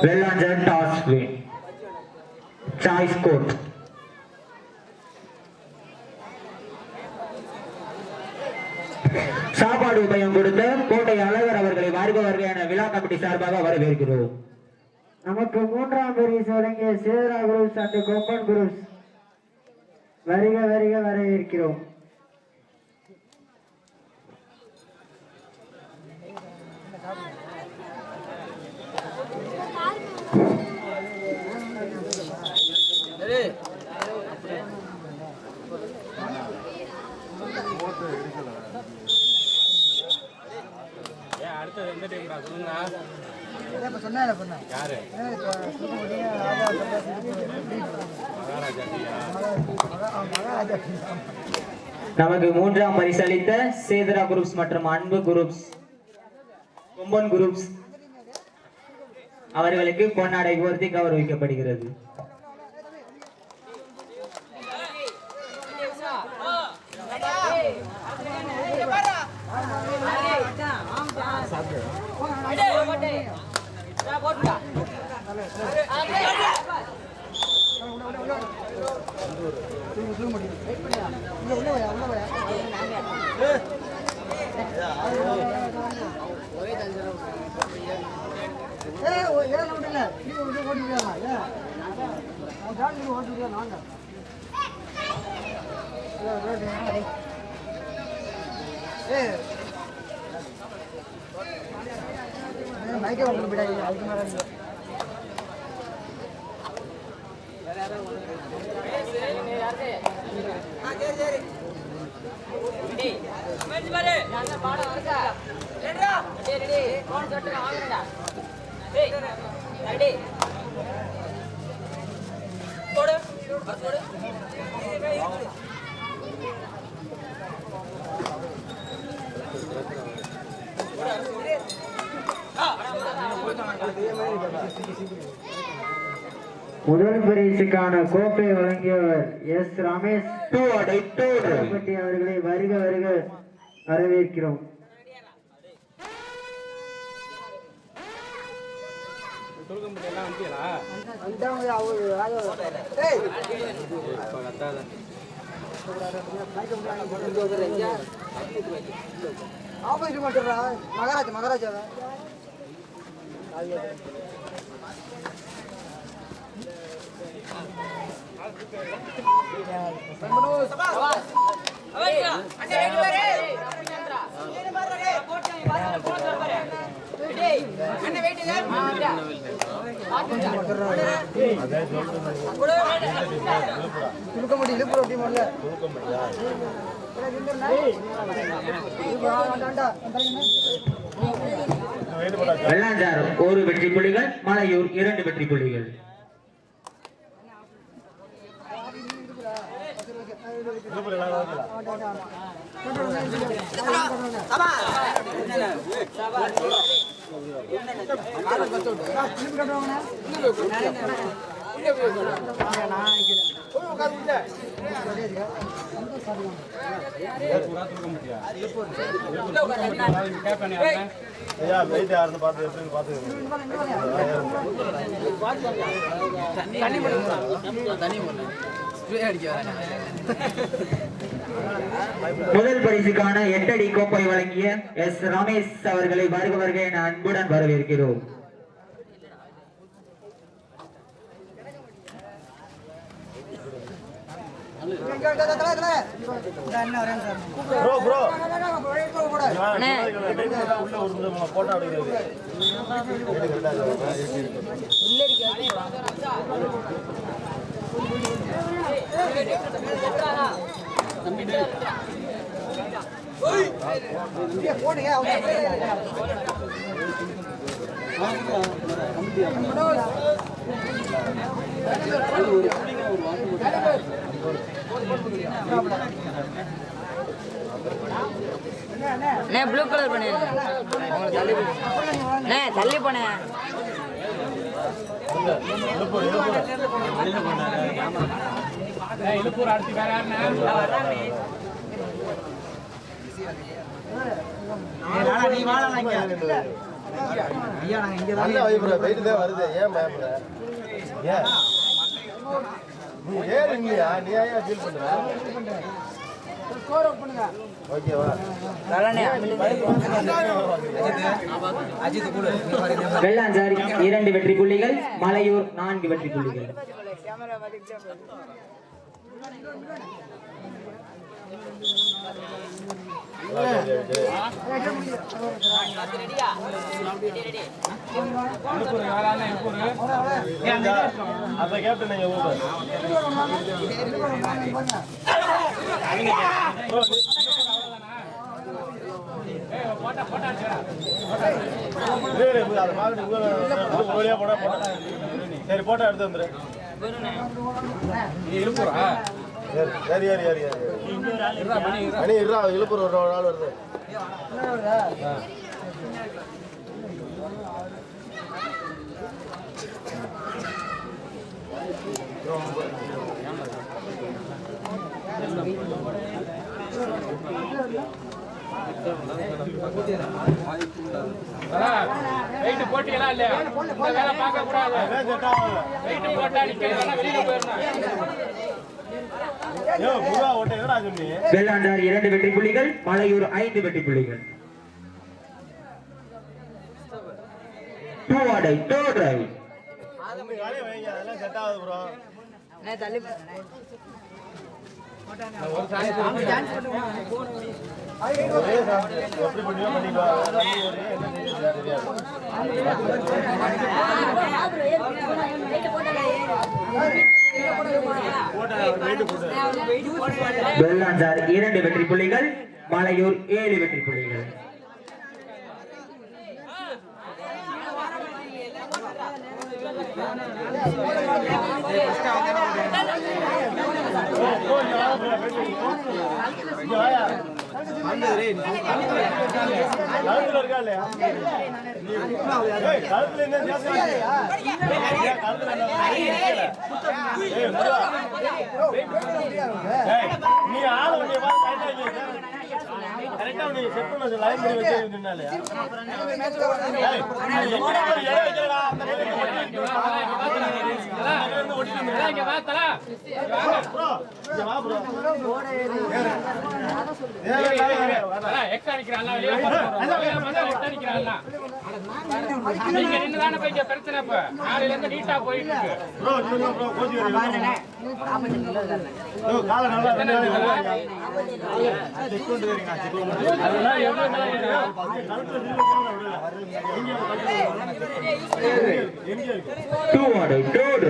Wellanjan toss win. Choice court. சாப்பாடு உபயம் கொடுத்த கோட்டை அழகர் அவர்களை வருக விழா கமிட்டி சார்பாக வரவேற்கிறோம் நமக்கு மூன்றாம் பிரிவு வழங்கிய சேரா குரூப்ஸ் அண்ட் கொம்பன் குரூப்ஸ் வருக வருக வரவேற்கிறோம் நமக்கு மூன்றாம் பரிசு அளித்த சேதரா குரூப்ஸ் மற்றும் அன்பு குரூப்ஸ் கொம்பன் குரூப்ஸ் அவர்களுக்கு பொன்னாடை உயர்த்தி கௌரவிக்கப்படுகிறது. மைக்கே வாங்க விடாது அதுக்கு மேலே பாடம் வருதா ரெடி முதல் பரிசுக்கான கோப்பை வழங்கியவர் எஸ். ரமேஷ். அவர்களை வருக வருக வரவேற்கிறோம். துருக்கம்பட்டி எல்லாம் வந்துட்டீங்களா இப்போ கத்தாத மகாராஜா மகாராஜா திருக்கமுடி இழுப்புற அப்படி முதல்ல ஒரு வெற்றி புள்ளிகள் மலையூர் இரண்டு வெற்றி புள்ளிகள். சபா துருக்கம்பட்டியா கேட்பேன் யாருன்னு முதல் பரிசுக்கான எட்டடி கோப்பை வழங்கிய எஸ் ரமேஷ் அவர்களை வருக வருக என அன்புடன் வரவேற்கிறோம். ப்ரோ அண்ணே ப்ளூ கலர் பண்ணு. உங்களுக்கு தள்ளி அண்ணே தள்ளி போனேன் இழுப்பூர் அடுத்து வேற யாருண்ணே? நல்ல வைப்புற வெயிட் தான் வருது. ஏன் பயப்படுற ஏன்? நீ ஏன் இல்லையா நீ ஏன் ஃபீல் பண்ற? ஓகேவா வெள்ளாஞ்சாரி இரண்டு வெற்றி புள்ளிகள் மலையூர் நான்கு வெற்றி புள்ளிகள். அந்த கேப்டன் நீங்க ஊரு போட்டா சரி போட்டா எடுத்து வந்துரு சரி சரி சரி சரி மணி இருறா இழுப்புற ஒரு வருது வெயிட் போட்டிகளா இல்லையா? இந்த வேலை பார்க்க கூடாது. வெயிட் போட்டா நிக்கிறதா வெளியில சொன்னி வெள்ளாண்டார் இரண்டு வெற்றி புள்ளிகள் மலையூர் ஐந்து வெற்றி புள்ளிகள். டூ ஆடை டூ டிரைவ் செட் ஆகுது ப்ரோ தள்ளி. ஒரே வெள்ளாஞ்சார் இரண்டு வெற்றி புள்ளிகள் மலையூர் ஏழு வெற்றி புள்ளிகள் இங்க வாயா. கழுத்துல இருக்கா இல்லையா ஏய், கழுத்துல என்ன ஜாஸ்தி ஏய், கழுத்துல என்ன ஏய், முருகா. ஏய், நீ ஆளு உன்னைய கரெக்டா நீ செட் பண்ண லைன் பண்ணி நீங்க நின்னு தானே போய் பிரச்சனை இப்ப? நாளையில இருந்து நீட்டா போயிட்டு இருக்கு. டூ ஆடை டூ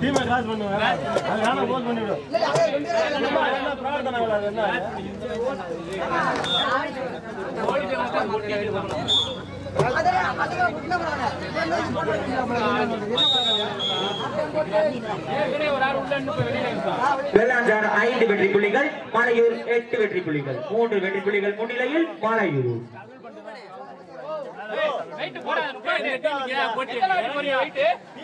டீமை கிராஸ் பண்ணுவேன் அது வேணா போஸ் பண்ணி பிரார்த்தனை என்ன வெள்ளாண்டார் ஐந்து வெற்றி புள்ளிகள் மலையூர் எட்டு வெற்றி புள்ளிகள். மூன்று வெற்றி புள்ளிகள் முன்னிலையில் மலையூர். வெயிட் போடாத போய் போட்டி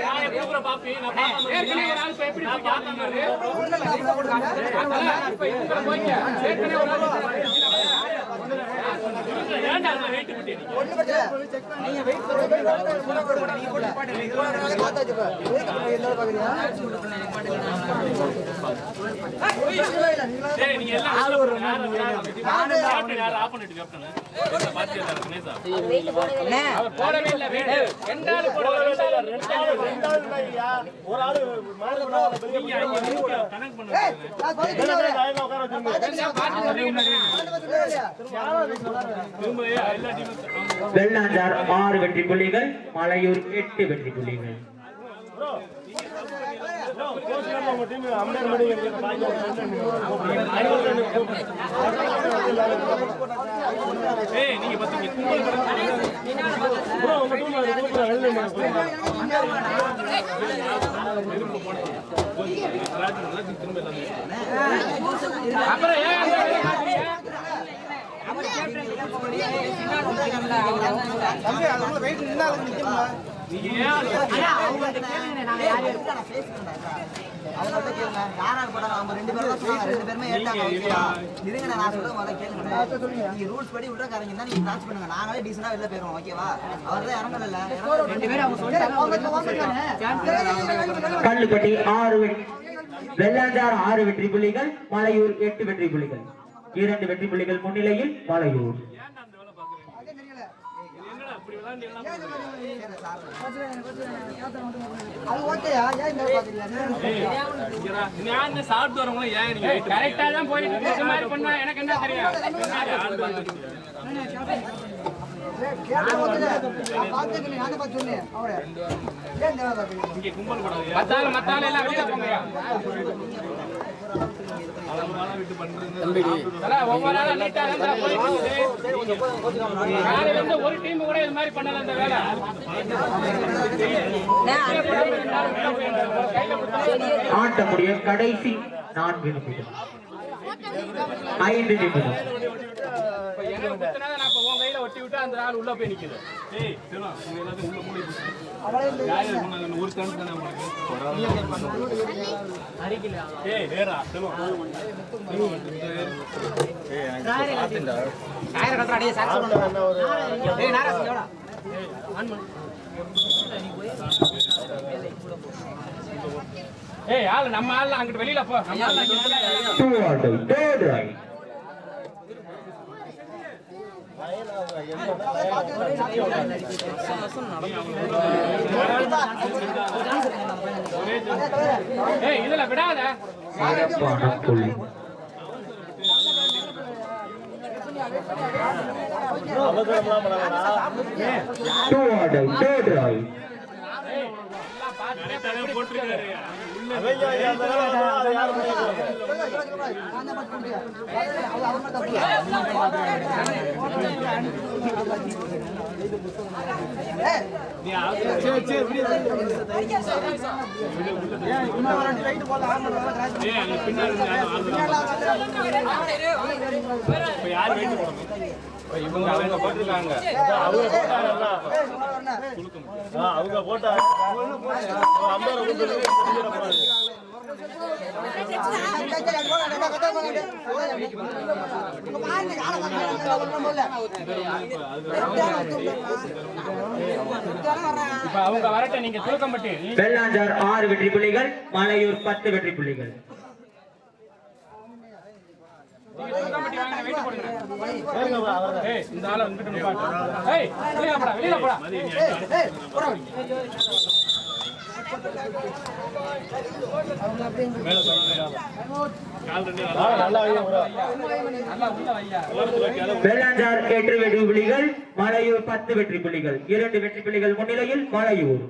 வெயிட் ஏற்கனவே ஒரு ஆள் இப்ப எப்படி தூக்கி ஆட்டினாரு? அதெல்லாம் இப்ப இவங்க போய்ங்க. ஏற்கனவே ஒரு ஆளு கணக்கு பண்ணுங்க வெள்ளாஞ்சார் ஆறு வெற்றி புள்ளிகள் மலையூர் எட்டு வெற்றி புள்ளிகள். அப்புறம் ரூல்ஸ் படி விட்டுறக்காரங்க தான் நீங்க கிராஸ் பண்ணுங்க நாங்களே டீசெண்டா வெளில போயிடுவோம் ஓகேவா அவர் தான் இறங்கல ரெண்டு பேரும் அவங்க கல்லுப்பட்டி ஆறு வெற்றி வெள்ளாஞ்சார் ஆறு வெற்றி புள்ளிகள் மலையூர் எட்டு வெற்றி புள்ளிகள். இரண்டு வெற்றி புள்ளிகள் முன்னிலையில் மலையூர் சாப்பிட்டு வரவங்களும் ஏன் நீங்க கரெக்டா தான் போயிட்டு மாதிரி பண்ணா எனக்கு என்ன தெரியும் கும்பல் கூடாது மத்தால மத்தால எல்லாம் வெளியில போங்க ஒரு டீம் கூட இது மாதிரி பண்ணல இந்த வேலை. கையில கொடுத்தா ஆட்ட முடிய கடைசி நான்கு நிமிடம். ஐந்து நிமிடம் இப்ப எங்களை குத்துனா நான் இப்ப உன் கையில ஒட்டி விட்டு அந்த ஆள் உள்ள போய் நிக்குது ஏய் செல்வா உங்க எல்லாத்தையும் உள்ள மூடி போட்டு. யார் யார் போனாங்க? ஒரு chance தானே உங்களுக்கு. ஏய் ஆளு நம்ம ஆள் அங்கிட்டு வெளியில போ. நம்ம ஆள் அங்கிட்டு. டூ ஆட்டோ தேர்ட் ரைட் ஏய் இதுல விடாத. சிறப்பான புள்ளி அவசரம்லாம் பண்ணாதடா. டூ ஆட்டோ தேர்ட் ரைட் அவங்க அவன் இவங்க அவங்க போட்டிருக்காங்க அவங்க போட்டாங்கல்ல. அவங்க போட்டாங்க இப்ப அவங்க வரட்டும் நீங்க தூக்கம்பட்டு நீ வெள்ளாஞ்சார் ஆறு வெற்றி புள்ளிகள் மலையூர் பத்து வெற்றி புள்ளிகள். இந்த ஆளை வந்துட்டு வெளியில போடா வெளியில போடா. வெள்ளாஞ்சார் எட்டு வெற்றி புள்ளிகள் மலையூர் பத்து வெற்றி புள்ளிகள் இரண்டு வெற்றி புள்ளிகள் முன்னிலையில் மலையூர்.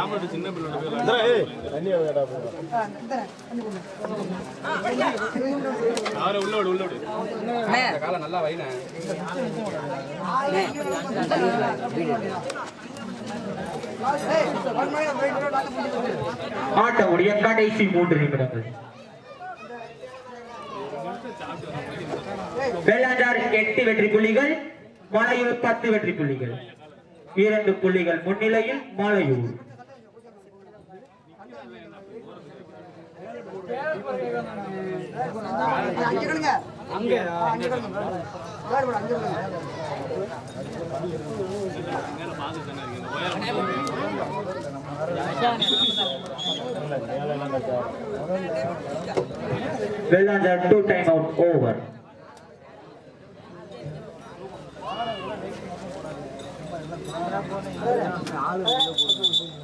ஆம்பளை சின்ன பிள்ளை உள்ள விடு உள்ள விடு. அண்ணே. காலை நல்லா வைன ஆட்ட முடிய கடைசி மூன்று நிமிடங்கள். வெள்ளாஞ்சார் எட்டு வெற்றி புள்ளிகள் மலையூர் பத்து வெற்றி புள்ளிகள். இரண்டு புள்ளிகள் முன்னிலையில் மலையூர். அங்கே கிடங்க அங்கே அங்கே கிடங்க அங்கே கிடங்க வெள்ளாண்டார் டூ டைம் அவுட் ஓவர் எல்லாம்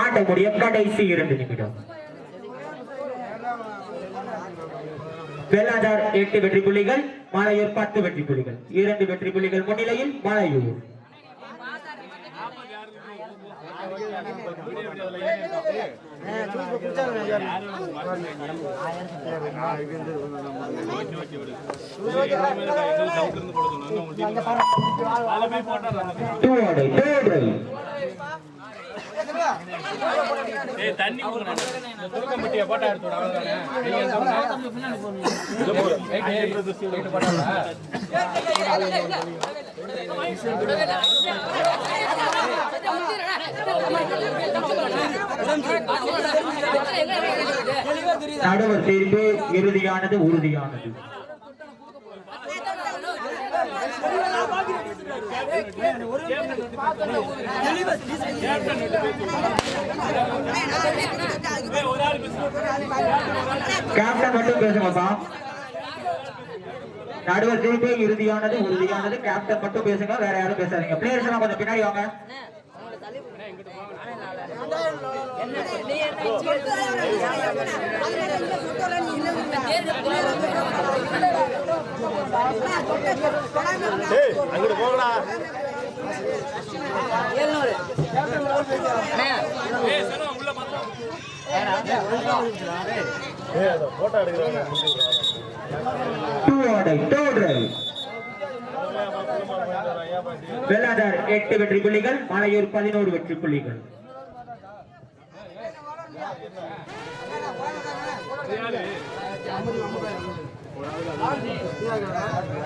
ஆட்டக்கூடிய கடைசி இரண்டு நிமிடம். வெள்ளாண்டார் எட்டு வெற்றி புள்ளிகள் மலையூர் பத்து வெற்றி புள்ளிகள். இரண்டு வெற்றி புள்ளிகள் முன்னிலையில் மலையூர் அதுல போய் போட்டுடுறாங்க. டூ ஆடை டூ ரைட் ஏய், தண்ணி கொடுங்க. போட்டா எடுத்து அவ்வளவுதானே. நடுவர் தீர்ப்பு இறுதியானது உறுதியானது. கேப்டன் மட்டும் பேசுங்கப்பா. நடுவர் தீர்ப்பு இறுதியானது உறுதியானது. கேப்டன் மட்டும் பேசுங்க வேற யாரும் பேசாதீங்க. பிளேயர்ஸ் எல்லாம் கொஞ்சம் பின்னாடி வாங்க. அங்கிட்டு போங்கடா எழுநூறு போட்டோ எடுக்கிறாங்க டூ ஆடை டூ ரைட் வெள்ளாதார் எட்டு வெற்றி புள்ளிகள் மலையூர் பதினோரு வெற்றி புள்ளிகள்.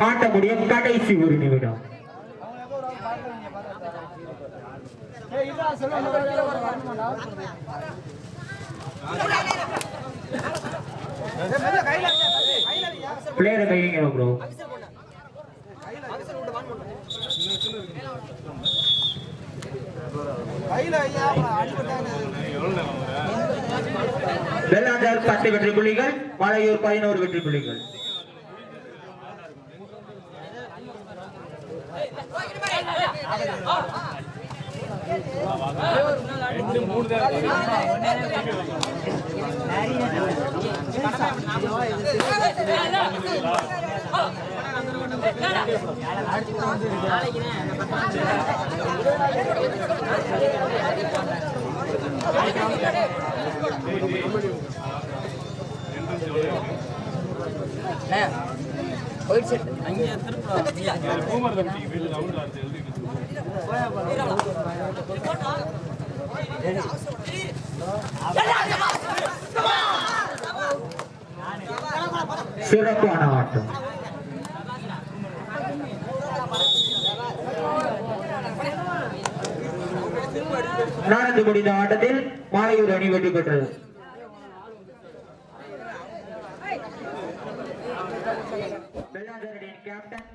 ஆட்டக்கூடிய கடைசி ஒரு நிமிடம். பிளேயரை கைங்க ப்ரோ வெள்ளாந்தார் பத்து வெற்றி புள்ளிகள் மலையூர் பதினோரு வெற்றி புள்ளிகள். மூணு தான் இருக்கு. சிறப்பான ஆட்டம் நடந்து முடிந்த ஆட்டத்தில் மாலையூர் அணி வெற்றி பெற்றது. கேப்டன்